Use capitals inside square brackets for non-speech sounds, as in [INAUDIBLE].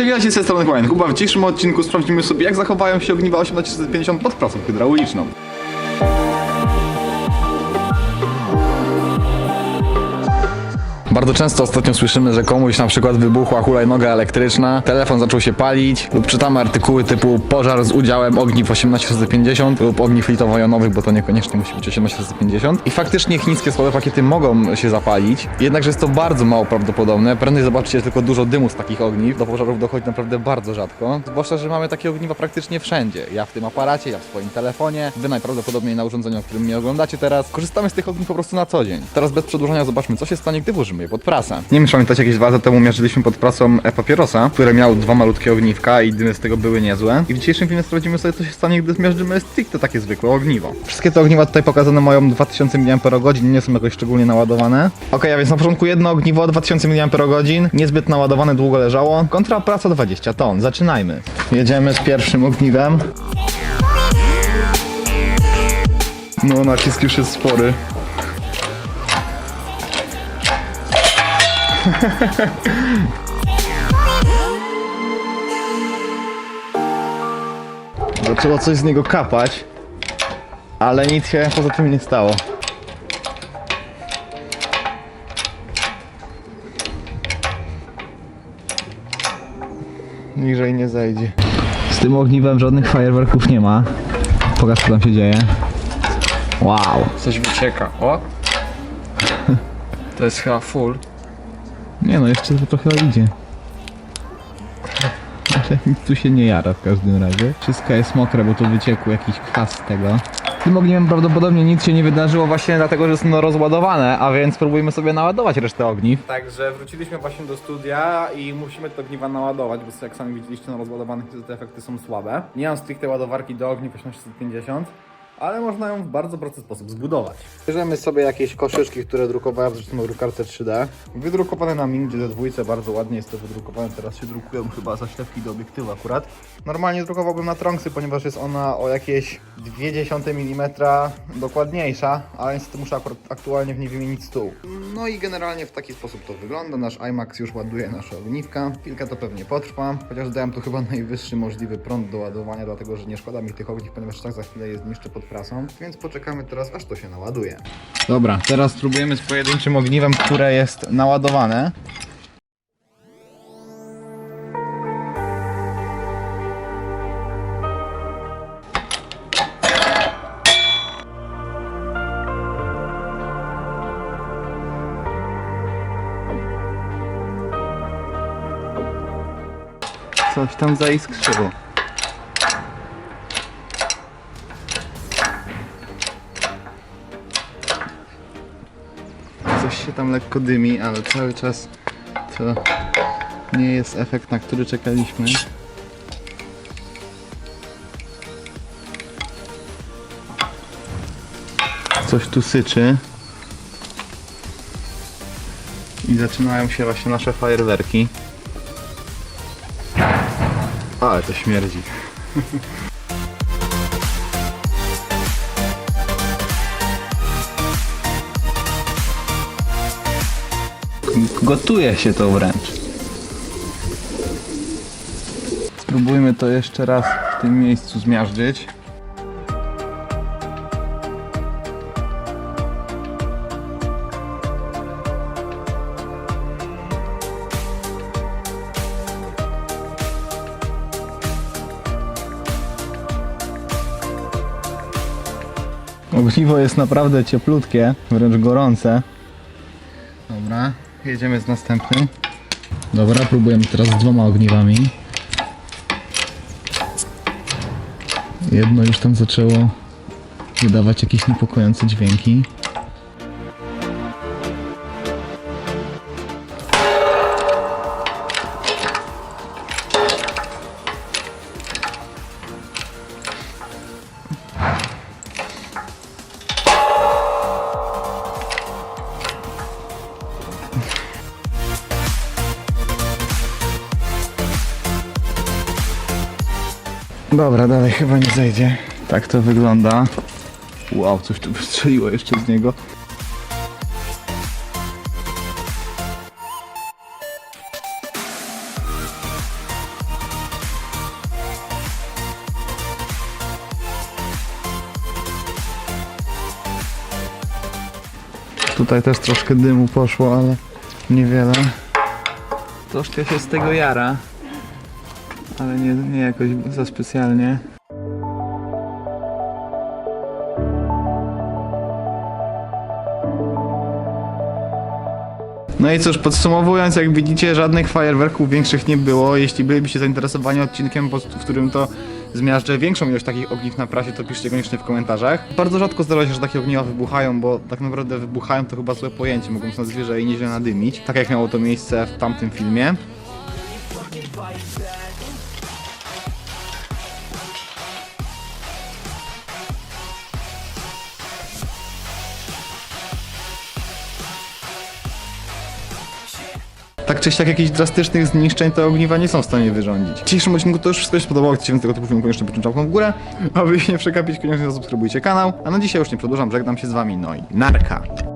Cześć, witajcie z tej strony Hłajn. Chyba w dzisiejszym odcinku sprawdzimy sobie, jak zachowają się ogniwa 1850 pod pracą hydrauliczną. Bardzo często ostatnio słyszymy, że komuś na przykład wybuchła hulajnoga elektryczna, telefon zaczął się palić lub czytamy artykuły typu pożar z udziałem ogniw 1850 lub ogniw litowo-jonowych, bo to niekoniecznie musi być 1850. I faktycznie chińskie słabe pakiety mogą się zapalić, jednakże jest to bardzo mało prawdopodobne. Prędzej zobaczycie tylko dużo dymu z takich ogniw. Do pożarów dochodzi naprawdę bardzo rzadko, zwłaszcza, że mamy takie ogniwa praktycznie wszędzie. Ja w tym aparacie, ja w swoim telefonie, wy najprawdopodobniej na urządzeniu, o którym mnie oglądacie teraz. Korzystamy z tych ogniw po prostu na co dzień. Teraz bez przedłużania zobaczmy, co się stanie, gdy włożymy je pod prasę. Nie wiem, czy pamiętacie, jakieś dwa lata temu mierzyliśmy pod prasą e-papierosa, które miał dwa malutkie ogniwka i dymy z tego były niezłe. I w dzisiejszym filmie sprawdzimy sobie, co się stanie, gdy zmierzymy stricte takie zwykłe ogniwo. Wszystkie te ogniwa tutaj pokazane mają 2000 mAh, nie są jakoś szczególnie naładowane. Ok, a więc na początku jedno ogniwo 2000 mAh, niezbyt naładowane, długo leżało. Kontra prasa 20 ton. Zaczynajmy. Jedziemy z pierwszym ogniwem. No, nacisk już jest spory. [LAUGHS] Zaczęło coś z niego kapać, ale nic się poza tym nie stało. Niżej nie zejdzie. Z tym ogniwem żadnych fajerwerków nie ma. Pokaż co tam się dzieje. Wow. Coś wycieka. O! To jest chyba full. Nie no, jeszcze to trochę idzie. Ale nic tu się nie jara w każdym razie. Wszystko jest mokre, bo tu wyciekł jakiś kwas z tego. Tym ogniem prawdopodobnie nic się nie wydarzyło właśnie dlatego, że są rozładowane, a więc spróbujmy sobie naładować resztę ogniw. Także wróciliśmy właśnie do studia i musimy te ogniwa naładować, bo jak sami widzieliście na rozładowanych te efekty są słabe. Nie mam stricte ładowarki do ogniw 850 ale można ją w bardzo prosty sposób zbudować. Bierzemy sobie jakieś koszyczki, które drukowałem zresztą na drukarce 3D. Wydrukowane na Ming GD2, bardzo ładnie jest to wydrukowane, teraz się drukują chyba zaślepki do obiektywu akurat. Normalnie drukowałbym na Tronxy, ponieważ jest ona o jakieś 0,2 mm dokładniejsza, ale niestety muszę akurat aktualnie w niej wymienić stół. No i generalnie w taki sposób to wygląda. Nasz iMax już ładuje nasze ogniwka. Chwilkę to pewnie potrwa, chociaż dałem tu chyba [LAUGHS] najwyższy możliwy prąd do ładowania, dlatego że nie szkoda mi tych ogniw, ponieważ tak za chwilę je zniszczę pod prasą, więc poczekamy teraz aż to się naładuje. Dobra, teraz spróbujemy z pojedynczym ogniwem, które jest naładowane. Coś tam zaiskrzyło. Coś się tam lekko dymi, ale cały czas to nie jest efekt, na który czekaliśmy. Coś tu syczy. I zaczynają się właśnie nasze fajerwerki. Ale to śmierdzi. Gotuje się to wręcz. Spróbujmy to jeszcze raz w tym miejscu zmiażdżyć. Ogniwo jest naprawdę cieplutkie, wręcz gorące. Dobra, jedziemy z następnym. Dobra, próbujemy teraz z dwoma ogniwami. Jedno już tam zaczęło wydawać jakieś niepokojące dźwięki. Dobra, dalej chyba nie zejdzie. Tak to wygląda. Wow, coś tu wystrzeliło jeszcze z niego. Tutaj też troszkę dymu poszło, ale niewiele. Troszkę się z tego jara, ale nie, nie jakoś za specjalnie. No i cóż, podsumowując, jak widzicie, żadnych fajerwerków większych nie było. Jeśli bylibyście zainteresowani odcinkiem, w którym to zmiażdżę większą ilość takich ogniw na prasie, to piszcie koniecznie w komentarzach. Bardzo rzadko zdarza się, że takie ogniwa wybuchają, bo tak naprawdę wybuchają to chyba złe pojęcie, mogą się na zwierzę i nieźle nadymić, tak jak miało to miejsce w tamtym filmie. Tak czy siak jakichś drastycznych zniszczeń te ogniwa nie są w stanie wyrządzić. W dzisiejszym odcinku to już wszystko się spodobało. Chcecie więcej tego typu filmu, koniecznie pociąg w górę. Aby się nie przegapić, koniecznie zasubskrybujcie kanał. A na dzisiaj już nie przedłużam, żegnam się z wami, no i narka!